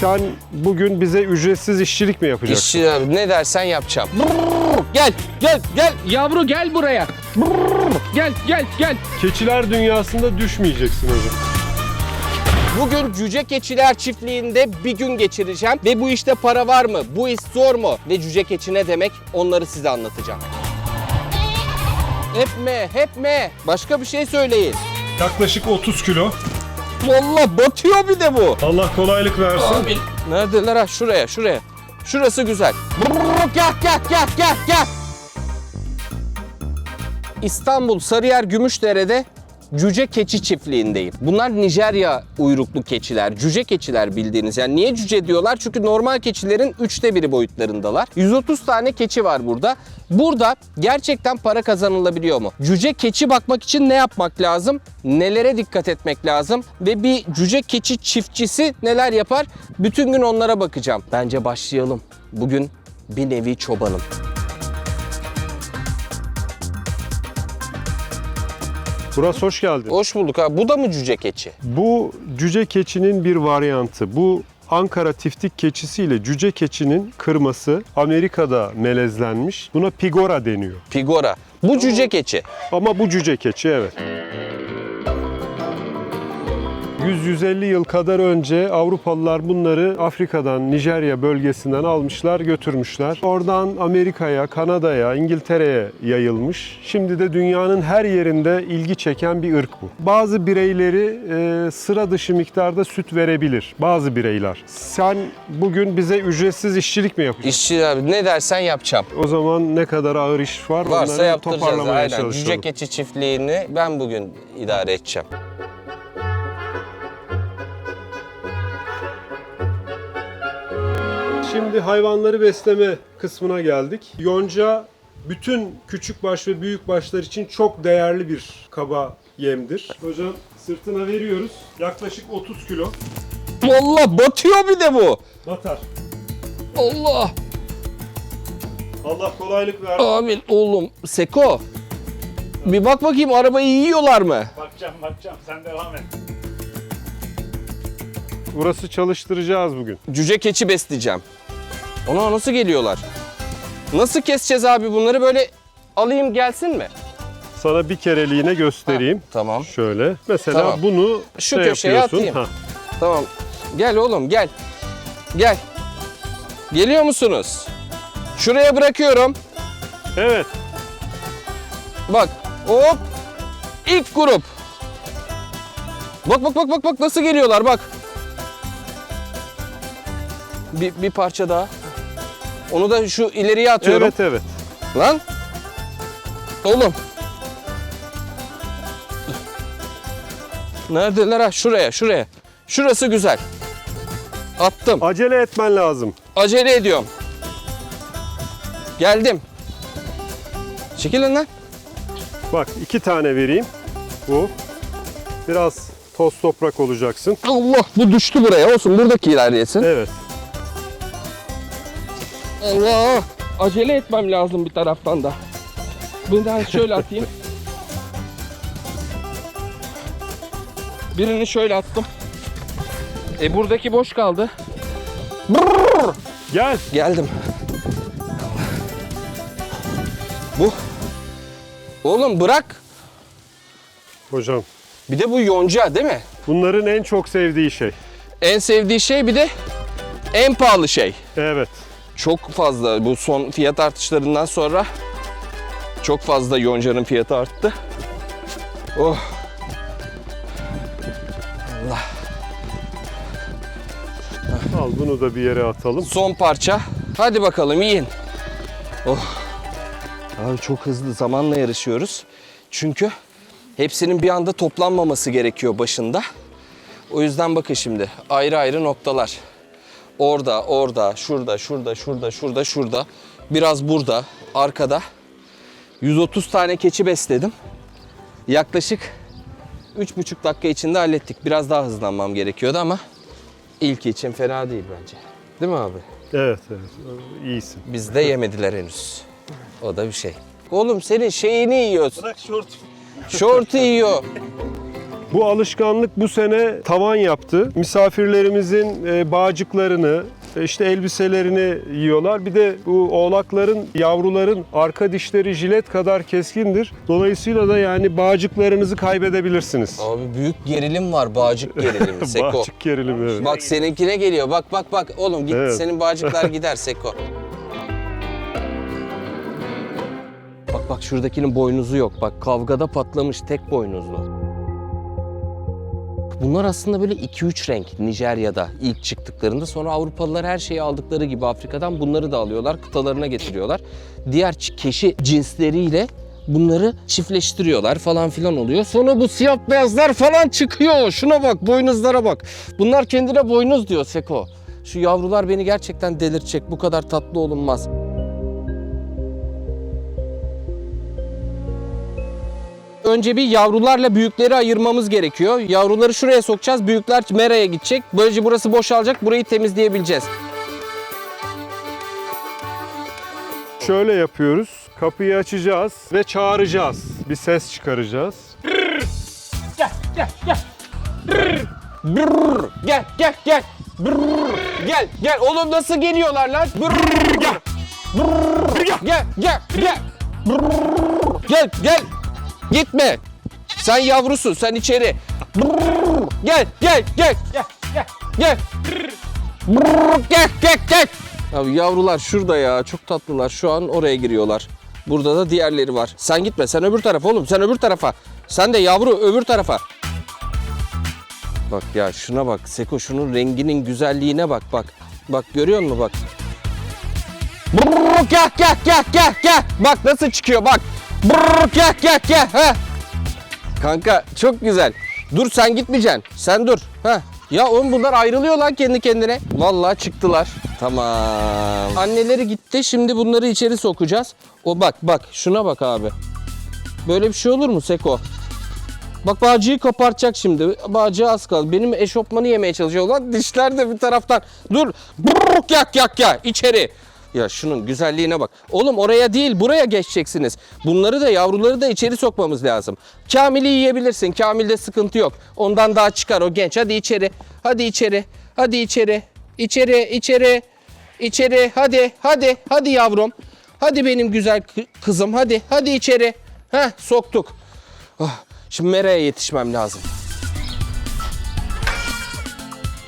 Sen bugün bize ücretsiz işçilik mi yapacaksın? İşçi abi ne dersen yapacağım. Brrr, Gel gel gel yavru gel buraya. Brrr, Gel gel gel. Keçiler dünyasında düşmeyeceksin hocam. Bugün Cüce Keçiler çiftliğinde bir gün geçireceğim ve bu işte para var mı? Bu iş zor mu? Ve cüce keçi ne demek? Onları size anlatacağım. Hep me, hep me. Başka bir şey söyleyin. Yaklaşık 30 kilo. Vallahi batıyor bir de bu. Allah kolaylık versin. Abi. Neredeler ha? Şuraya, şuraya. Şurası güzel. Brrr, Gel, gel, gel, gel, gel. İstanbul Sarıyer Gümüşdere'de cüce keçi çiftliğindeyim. Bunlar Nijerya uyruklu keçiler, cüce keçiler bildiğiniz. Yani niye cüce diyorlar? Çünkü normal keçilerin üçte biri boyutlarındalar. 130 tane keçi var burada. Burada gerçekten para kazanılabiliyor mu? Cüce keçi bakmak için ne yapmak lazım? Nelere dikkat etmek lazım? Ve bir cüce keçi çiftçisi neler yapar? Bütün gün onlara bakacağım. Bence başlayalım. Bugün bir nevi çobanım. Burası hoş geldin. Hoş bulduk ha. Bu da mı cüce keçi? Bu cüce keçinin bir varyantı. Bu Ankara tiftik keçisi ile cüce keçinin kırması Amerika'da melezlenmiş. Buna pigora deniyor. Pigora. Bu cüce keçi. Ama bu cüce keçi evet. 100-150 yıl kadar önce Avrupalılar bunları Afrika'dan, Nijerya bölgesinden almışlar, götürmüşler. Oradan Amerika'ya, Kanada'ya, İngiltere'ye yayılmış. Şimdi de dünyanın her yerinde ilgi çeken bir ırk bu. Bazı bireyleri e, sıra dışı miktarda süt verebilir. Bazı bireyler. Sen bugün bize ücretsiz işçilik mi yapacaksın? İşçi abi ne dersen yapacağım. O zaman ne kadar ağır iş var Varsa onları yaptıracağız. toparlamaya Aynen. çalışalım. Cüce keçi çiftliğini ben bugün idare edeceğim. Şimdi hayvanları besleme kısmına geldik. Yonca bütün küçük baş ve büyük başlar için çok değerli bir kaba yemdir. Hocam sırtına veriyoruz. Yaklaşık 30 kilo. Allah batıyor bir de bu. Batar. Allah. Allah kolaylık versin. Amin oğlum. Seko. Bir bak bakayım arabayı yiyorlar mı? Bakacağım bakacağım sen devam et. Burası çalıştıracağız bugün. Cüce keçi besleyeceğim. Ona nasıl geliyorlar? Nasıl keseceğiz abi bunları böyle alayım gelsin mi? Sana bir kereliğine göstereyim. Tamam. Şöyle. Mesela Tamam. bunu Şu şey köşeye yapıyorsun. atayım. Ha. Tamam. Gel oğlum gel. Gel. Geliyor musunuz? Şuraya bırakıyorum. Evet. Bak hop. İlk grup. Bak bak bak bak bak nasıl geliyorlar bak. Bir, bir parça daha. Onu da şu ileriye atıyorum. Evet evet. Lan. Oğlum. Neredeler ha? Şuraya, şuraya. Şurası güzel. Attım. Acele etmen lazım. Acele ediyorum. Geldim. Çekilin lan. Bak iki tane vereyim. Bu. Biraz toz toprak olacaksın. Allah bu düştü buraya. Olsun buradakiler yesin. Evet. Allah. Acele etmem lazım bir taraftan da. Bunu da şöyle atayım. Birini şöyle attım. E buradaki boş kaldı. Gel. Geldim. Bu. Oğlum bırak. Hocam Bir de bu yonca değil mi? bunların en çok sevdiği şey. En sevdiği şey bir de en pahalı şey. Evet. Çok fazla bu son fiyat artışlarından sonra çok fazla yoncanın fiyatı arttı. Oh. Al bunu da bir yere atalım. Son parça. Hadi bakalım yiyin. Oh. Abi çok hızlı zamanla yarışıyoruz. Çünkü hepsinin bir anda toplanmaması gerekiyor başında. O yüzden bakın şimdi ayrı ayrı noktalar. Orada, orada, şurada, şurada, şurada, şurada, şurada. Biraz burada, arkada. 130 tane keçi besledim. Yaklaşık 3,5 dakika içinde hallettik. Biraz daha hızlanmam gerekiyordu ama ilk için fena değil bence. Değil mi abi? Evet evet. İyisin. Bizde yemediler henüz. O da bir şey. Oğlum senin şeyini yiyorsun. Bırak şort. Şortu yiyor. Bu alışkanlık bu sene tavan yaptı. Misafirlerimizin e, bağcıklarını, e, işte elbiselerini yiyorlar. Bir de bu oğlakların, yavruların arka dişleri jilet kadar keskindir. Dolayısıyla da yani bağcıklarınızı kaybedebilirsiniz. Abi büyük gerilim var bağcık gerilimi Seko. Bağcık gerilimi. evet. Bak seninkine geliyor. Bak bak bak. Oğlum git Evet. senin bağcıklar gider Seko. Bak bak şuradakinin boynuzu yok. Bak kavgada patlamış tek boynuzlu. Bunlar aslında böyle 2-3 renk Nijerya'da ilk çıktıklarında. Sonra Avrupalılar her şeyi aldıkları gibi Afrika'dan bunları da alıyorlar. Kıtalarına getiriyorlar. Diğer keşi cinsleriyle bunları çiftleştiriyorlar falan filan oluyor. Sonra bu siyah beyazlar falan çıkıyor. Şuna bak boynuzlara bak. Bunlar kendine boynuz diyor Seko. Şu yavrular beni gerçekten delirtecek. Bu kadar tatlı olunmaz. Önce bir yavrularla büyükleri ayırmamız gerekiyor. Yavruları şuraya sokacağız. Büyükler meraya gidecek. Böylece burası boşalacak. Burayı temizleyebileceğiz. Şöyle yapıyoruz. Kapıyı açacağız ve çağıracağız. Bir ses çıkaracağız. Brrr, gel gel gel. Brrr, gel gel. Oğlum nasıl geliyorlar lan? Brrr, gel. Brrr, gel gel gel. Brrr, gel gel. Gitme. Sen yavrusun. Sen içeri. Gel gel gel. Gel gel. Gel. Gel gel gel. Abi yavrular şurada ya. Çok tatlılar. Şu an oraya giriyorlar. Burada da diğerleri var. Sen gitme. Sen öbür tarafa oğlum. Sen öbür tarafa. Sen de yavru öbür tarafa. Bak ya şuna bak. Seko şunun renginin güzelliğine bak bak. Bak görüyor musun bak. Gel gel gel gel gel. Bak nasıl çıkıyor bak. Brrr, gel gel gel. Ha. Kanka çok güzel. Dur sen gitmeyeceksin. Sen dur. Ha. Ya oğlum bunlar ayrılıyor lan kendi kendine. Vallahi çıktılar. Tamam. Anneleri gitti. Şimdi bunları içeri sokacağız. O bak bak şuna bak abi. Böyle bir şey olur mu Seko? Bak bağcıyı kopartacak şimdi. Bağcığı az kaldı. Benim eşofmanı yemeye çalışıyor. Lan dişler de bir taraftan. Dur. Brrrk yak yak ya. içeri. Ya şunun güzelliğine bak. Oğlum oraya değil buraya geçeceksiniz. Bunları da yavruları da içeri sokmamız lazım. Kamil'i yiyebilirsin. Kamil'de sıkıntı yok. Ondan daha çıkar o genç. Hadi içeri. Hadi içeri. Hadi içeri. İçeri, içeri. İçeri. Hadi, hadi, hadi yavrum. Hadi benim güzel kı- kızım. Hadi, hadi içeri. Heh, soktuk. Ah, Şimdi Mera'ya yetişmem lazım.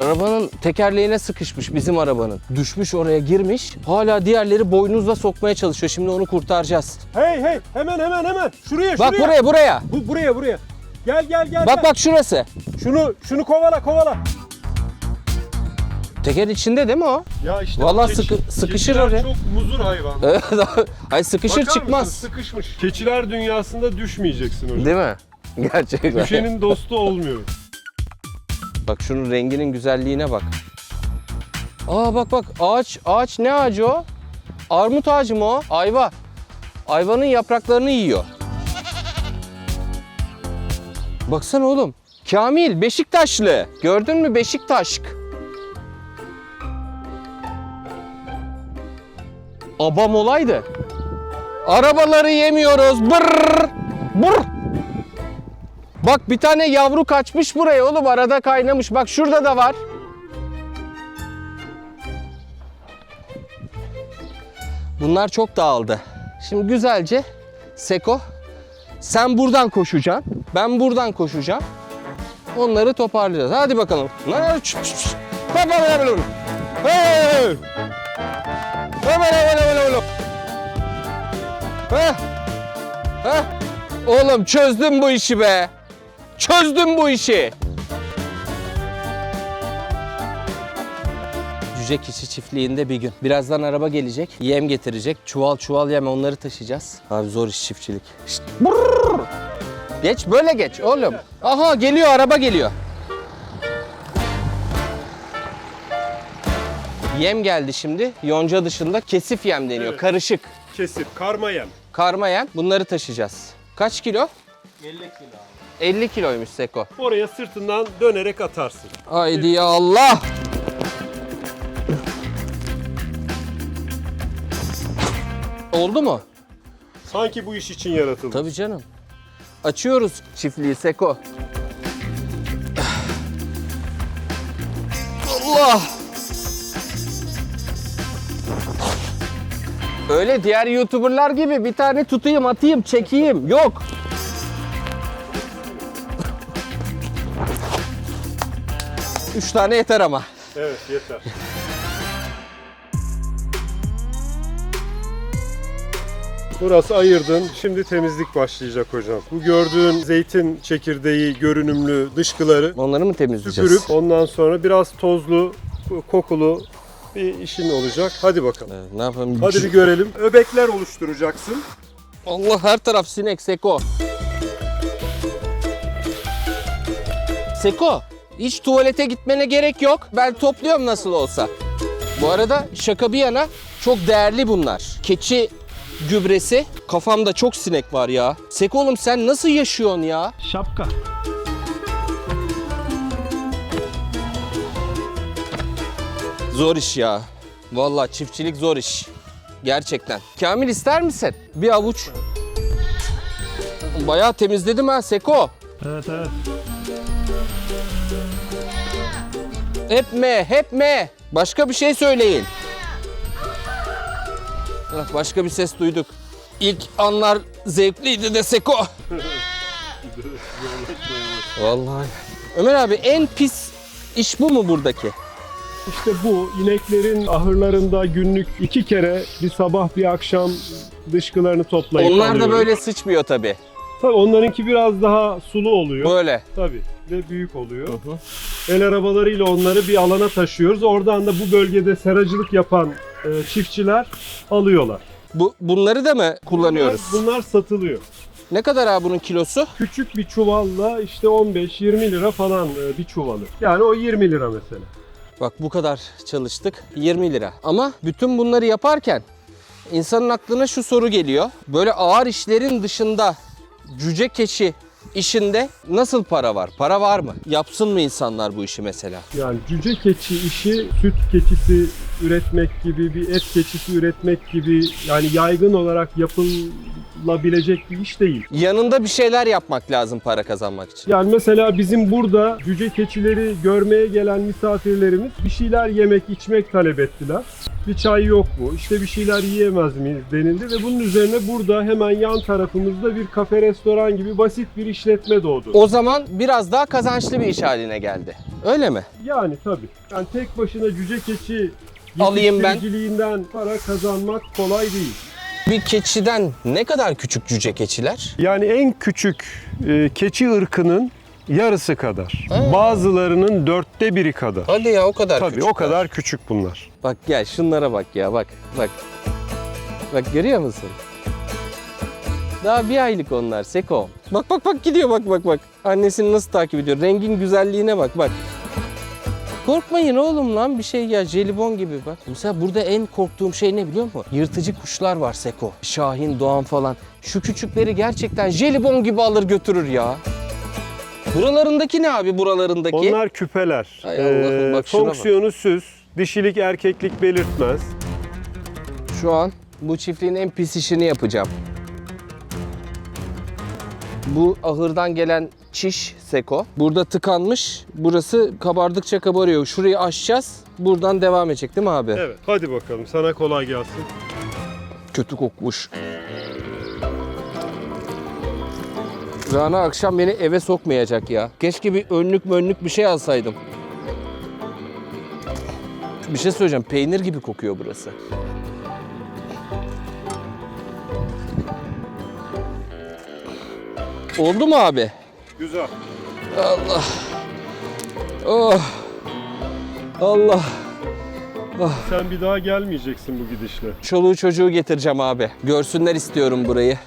Arabanın tekerleğine sıkışmış bizim arabanın. Düşmüş oraya girmiş. Hala diğerleri boynuzla sokmaya çalışıyor. Şimdi onu kurtaracağız. Hey hey hemen hemen hemen. Şuraya Bak şuraya. buraya buraya. Bu, buraya buraya. Gel gel gel. Bak gel. bak şurası. Şunu şunu kovala kovala. Teker içinde değil mi o? Ya işte Vallahi keçi- sıkı- sıkışır keçiler oraya. çok muzur hayvan. Evet. Ay sıkışır Bakar çıkmaz. mısın? Sıkışmış. Keçiler dünyasında düşmeyeceksin hocam. Değil mi? Gerçekten. Düşenin dostu olmuyor. Bak şunun renginin güzelliğine bak. Aa bak bak ağaç ağaç ne ağacı o? Armut ağacı mı o? Ayva. Ayvanın yapraklarını yiyor. Baksana oğlum. Kamil Beşiktaşlı. Gördün mü Beşiktaşk? Abam olaydı. Arabaları yemiyoruz. Brrr. Brrr. Bak bir tane yavru kaçmış buraya oğlum arada kaynamış. Bak şurada da var. Bunlar çok dağıldı. Şimdi güzelce Seko sen buradan koşacaksın. Ben buradan koşacağım. Onları toparlayacağız. Hadi bakalım. Hey! Oğlum çözdüm bu işi be. Çözdüm bu işi. Cüce Kişi çiftliğinde bir gün. Birazdan araba gelecek, yem getirecek. Çuval çuval yem onları taşıyacağız. Abi zor iş çiftçilik. Şşt, brrr. Geç böyle geç oğlum. Aha geliyor araba geliyor. Yem geldi şimdi. Yonca dışında kesif yem deniyor. Evet. Karışık. Kesip karma yem. Karma yem. Bunları taşıyacağız. Kaç kilo? 50 kilo 50 kiloymuş Seko. Oraya sırtından dönerek atarsın. Haydi ya Allah. Oldu mu? Sanki bu iş için yaratıldı. Tabii canım. Açıyoruz çiftliği Seko. Allah! Öyle diğer YouTuber'lar gibi bir tane tutayım, atayım, çekeyim. Yok. Üç tane yeter ama. Evet yeter. Burası ayırdın. Şimdi temizlik başlayacak hocam. Bu gördüğün zeytin çekirdeği görünümlü dışkıları Onları mı temizleyeceğiz? süpürüp ondan sonra biraz tozlu, kokulu bir işin olacak. Hadi bakalım. Evet, ne yapalım? Hadi bir görelim. Öbekler oluşturacaksın. Allah her taraf sinek Seko. Seko, hiç tuvalete gitmene gerek yok. Ben topluyorum nasıl olsa. Bu arada şaka bir yana çok değerli bunlar. Keçi gübresi. Kafamda çok sinek var ya. Seko oğlum sen nasıl yaşıyorsun ya? Şapka. Zor iş ya. Vallahi çiftçilik zor iş. Gerçekten. Kamil ister misin? Bir avuç. Bayağı temizledim ha Seko. Evet evet. Hep me, hep me. Başka bir şey söyleyin. Ah, Başka bir ses duyduk. İlk anlar zevkliydi de Seko. Vallahi. Ömer abi en pis iş bu mu buradaki? İşte bu ineklerin ahırlarında günlük iki kere bir sabah bir akşam dışkılarını toplayıp Onlar da alıyoruz. böyle sıçmıyor tabii. Tabii onlarınki biraz daha sulu oluyor. Böyle. Tabii ve büyük oluyor. El arabalarıyla onları bir alana taşıyoruz. Oradan da bu bölgede seracılık yapan e, çiftçiler alıyorlar. Bu bunları da mı kullanıyoruz? Bunlar, bunlar satılıyor. Ne kadar abi bunun kilosu? Küçük bir çuvalla işte 15-20 lira falan e, bir çuvalı. Yani o 20 lira mesela. Bak bu kadar çalıştık 20 lira. Ama bütün bunları yaparken insanın aklına şu soru geliyor. Böyle ağır işlerin dışında cüce keçi işinde nasıl para var? Para var mı? Yapsın mı insanlar bu işi mesela? Yani cüce keçi işi süt keçisi üretmek gibi bir et keçisi üretmek gibi yani yaygın olarak yapılabilecek bir iş değil. Yanında bir şeyler yapmak lazım para kazanmak için. Yani mesela bizim burada cüce keçileri görmeye gelen misafirlerimiz bir şeyler yemek içmek talep ettiler. Bir çay yok mu? İşte bir şeyler yiyemez miyiz denildi ve bunun üzerine burada hemen yan tarafımızda bir kafe restoran gibi basit bir işletme doğdu. O zaman biraz daha kazançlı bir iş haline geldi. Öyle mi? Yani tabii. Yani tek başına cüce keçi Alayım ben. yetiştiriciliğinden para kazanmak kolay değil. Bir keçiden ne kadar küçük cüce keçiler? Yani en küçük e, keçi ırkının yarısı kadar. Ha. Bazılarının dörtte biri kadar. Hadi ya o kadar Tabii küçük. o kadar küçük bunlar. Bak gel şunlara bak ya bak bak. Bak görüyor musun? Daha bir aylık onlar Seko. Bak bak bak gidiyor bak bak bak. Annesini nasıl takip ediyor. Rengin güzelliğine bak bak. Korkmayın oğlum lan bir şey ya jelibon gibi bak. Mesela burada en korktuğum şey ne biliyor musun? Yırtıcı kuşlar var Seko. Şahin, Doğan falan. Şu küçükleri gerçekten jelibon gibi alır götürür ya. Buralarındaki ne abi buralarındaki? Onlar küpeler. Hay Allah'ım, bak şuna bak. fonksiyonu süs. Dişilik erkeklik belirtmez. Şu an bu çiftliğin en pis işini yapacağım. Bu ahırdan gelen çiş seko. Burada tıkanmış. Burası kabardıkça kabarıyor. Şurayı aşacağız. Buradan devam edecek değil mi abi? Evet. Hadi bakalım sana kolay gelsin. Kötü kokmuş. Rana akşam beni eve sokmayacak ya. Keşke bir önlük mönlük bir şey alsaydım. Bir şey söyleyeceğim. Peynir gibi kokuyor burası. Oldu mu abi? Güzel. Allah. Oh. Allah. Sen bir daha gelmeyeceksin bu gidişle. Çoluğu çocuğu getireceğim abi. Görsünler istiyorum burayı.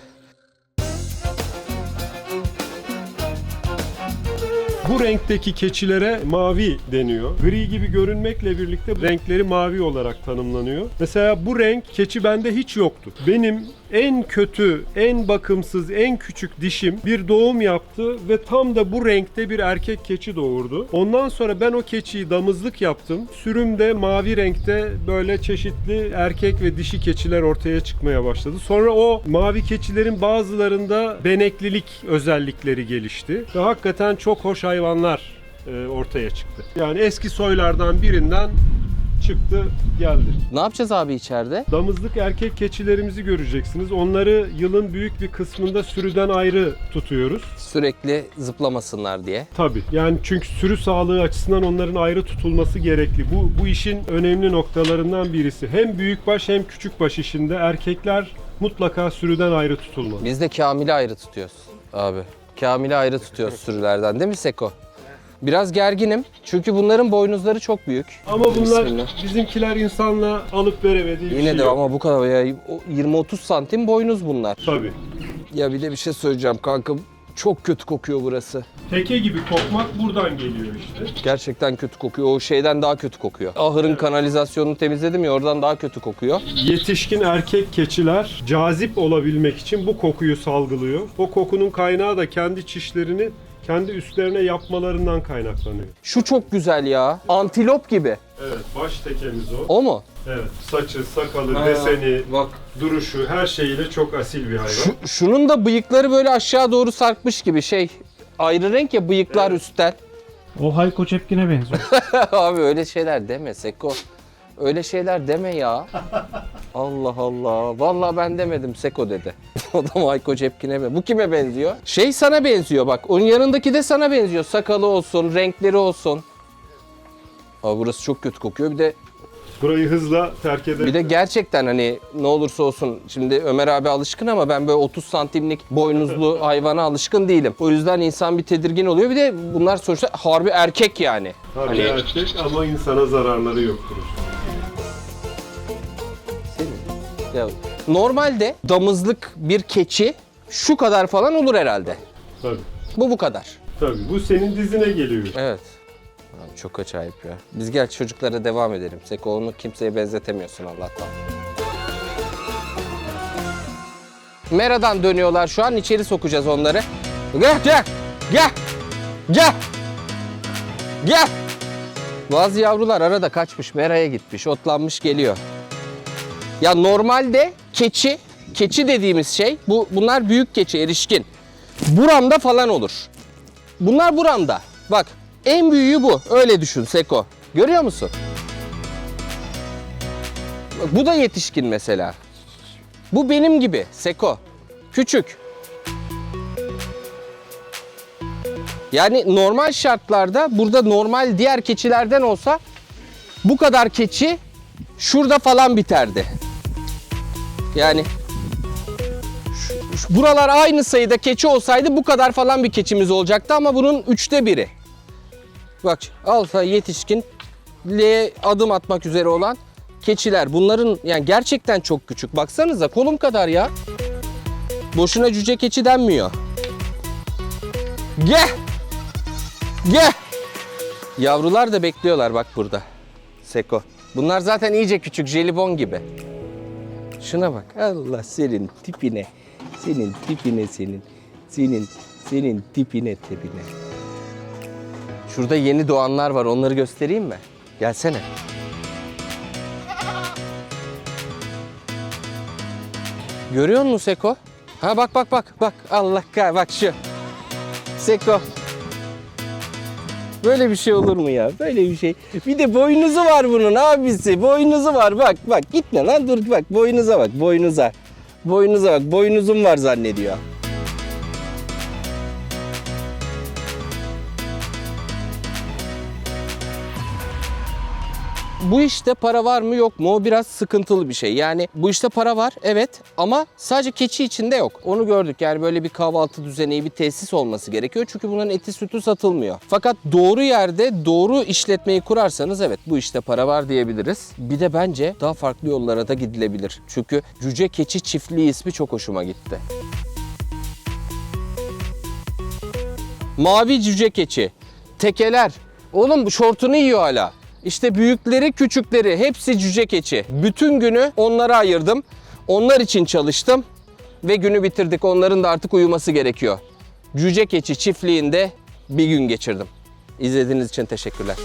Bu renkteki keçilere mavi deniyor. Gri gibi görünmekle birlikte renkleri mavi olarak tanımlanıyor. Mesela bu renk keçi bende hiç yoktu. Benim en kötü, en bakımsız, en küçük dişim bir doğum yaptı ve tam da bu renkte bir erkek keçi doğurdu. Ondan sonra ben o keçiyi damızlık yaptım. Sürümde mavi renkte böyle çeşitli erkek ve dişi keçiler ortaya çıkmaya başladı. Sonra o mavi keçilerin bazılarında beneklilik özellikleri gelişti. Ve hakikaten çok hoş hayvanlar e, ortaya çıktı. Yani eski soylardan birinden çıktı geldi. Ne yapacağız abi içeride? Damızlık erkek keçilerimizi göreceksiniz. Onları yılın büyük bir kısmında sürüden ayrı tutuyoruz. Sürekli zıplamasınlar diye. Tabii. Yani çünkü sürü sağlığı açısından onların ayrı tutulması gerekli. Bu bu işin önemli noktalarından birisi. Hem büyükbaş hem küçükbaş işinde erkekler mutlaka sürüden ayrı tutulmalı. Biz de Kamil'i ayrı tutuyoruz abi. Kamil'i ayrı tutuyoruz sürülerden değil mi Seko? Biraz gerginim çünkü bunların boynuzları çok büyük. Ama bunlar Bismillah. bizimkiler insanla alıp veremediği bir Yine şey de yok. ama bu kadar ya o 20-30 santim boynuz bunlar. Tabii. Ya bir de bir şey söyleyeceğim kanka. Çok kötü kokuyor burası. Teke gibi kokmak buradan geliyor işte. Gerçekten kötü kokuyor. O şeyden daha kötü kokuyor. Ahırın kanalizasyonunu temizledim ya oradan daha kötü kokuyor. Yetişkin erkek keçiler cazip olabilmek için bu kokuyu salgılıyor. O kokunun kaynağı da kendi çişlerini kendi üstlerine yapmalarından kaynaklanıyor. Şu çok güzel ya. Antilop gibi. Evet, baş tekemiz o. O mu? Evet, saçı, sakalı, Ha, deseni, Bak. duruşu her şeyiyle çok asil bir hayvan. Şu, şunun da bıyıkları böyle aşağı doğru sarkmış gibi şey. Ayrı renk ya bıyıklar üstten. O Hayko Çepkin'e benziyor. Abi öyle şeyler deme Seko. Öyle şeyler deme ya. Allah Allah. Vallahi ben demedim Seko dedi. Adam Ayko Cepkin'e mi? Bu kime benziyor? Şey sana benziyor bak. Onun yanındaki de sana benziyor. Sakalı olsun, renkleri olsun. Abi burası çok kötü kokuyor. Bir de Burayı hızla terk edelim. bir de gerçekten hani ne olursa olsun şimdi Ömer abi alışkın ama ben böyle 30 santimlik boynuzlu hayvana alışkın değilim. O yüzden insan bir tedirgin oluyor. Bir de bunlar sonuçta harbi erkek yani. Harbi Hani- erkek ama insana zararları yoktur. Ya, normalde damızlık bir keçi şu kadar falan olur herhalde. Tabii. Bu bu kadar. Tabii. Bu senin dizine geliyor. Evet. Abi çok acayip ya. Biz gel çocuklara devam edelim. Seko onu kimseye benzetemiyorsun Allah'tan. Mera'dan dönüyorlar şu an. içeri sokacağız onları. Gel gel. Gel. Gel. Gel. Bazı yavrular arada kaçmış. Mera'ya gitmiş. Otlanmış geliyor. Ya normalde keçi, keçi dediğimiz şey, bu bunlar büyük keçi, erişkin. Buramda falan olur. Bunlar buramda. Bak en büyüğü bu. Öyle düşün Seko. Görüyor musun? Bak, bu da yetişkin mesela. Bu benim gibi Seko. Küçük. Yani normal şartlarda burada normal diğer keçilerden olsa bu kadar keçi şurada falan biterdi. Yani buralar aynı sayıda keçi olsaydı bu kadar falan bir keçimiz olacaktı ama bunun üçte biri. Bak alfa yetişkin L'ye adım atmak üzere olan keçiler. Bunların yani gerçekten çok küçük. Baksanıza kolum kadar ya. Boşuna cüce keçi denmiyor. Gel. Gel. Yavrular da bekliyorlar bak burada. Seko. Bunlar zaten iyice küçük jelibon gibi. Şuna bak. Allah senin tipine. Senin tipine senin. Senin senin tipine tipine. Şurada yeni doğanlar var. Onları göstereyim mi? Gelsene. Görüyor musun Seko? Ha bak bak bak bak. Allah kah bak şu. Seko. Böyle bir şey olur mu ya? Böyle bir şey. Bir de boynuzu var bunun abisi. Boynuzu var bak bak. Gitme lan dur bak boynuza bak boynuza. Boynuza bak boynuzum var zannediyor. Bu işte para var mı yok mu o biraz sıkıntılı bir şey. Yani bu işte para var evet ama sadece keçi içinde yok. Onu gördük yani böyle bir kahvaltı düzeneği bir tesis olması gerekiyor. Çünkü bunların eti sütü satılmıyor. Fakat doğru yerde doğru işletmeyi kurarsanız evet bu işte para var diyebiliriz. Bir de bence daha farklı yollara da gidilebilir. Çünkü Cüce Keçi Çiftliği ismi çok hoşuma gitti. Mavi cüce keçi. Tekeler. Oğlum şortunu yiyor hala. İşte büyükleri küçükleri hepsi cüce keçi. Bütün günü onlara ayırdım. Onlar için çalıştım. Ve günü bitirdik. Onların da artık uyuması gerekiyor. Cüce keçi çiftliğinde bir gün geçirdim. İzlediğiniz için teşekkürler.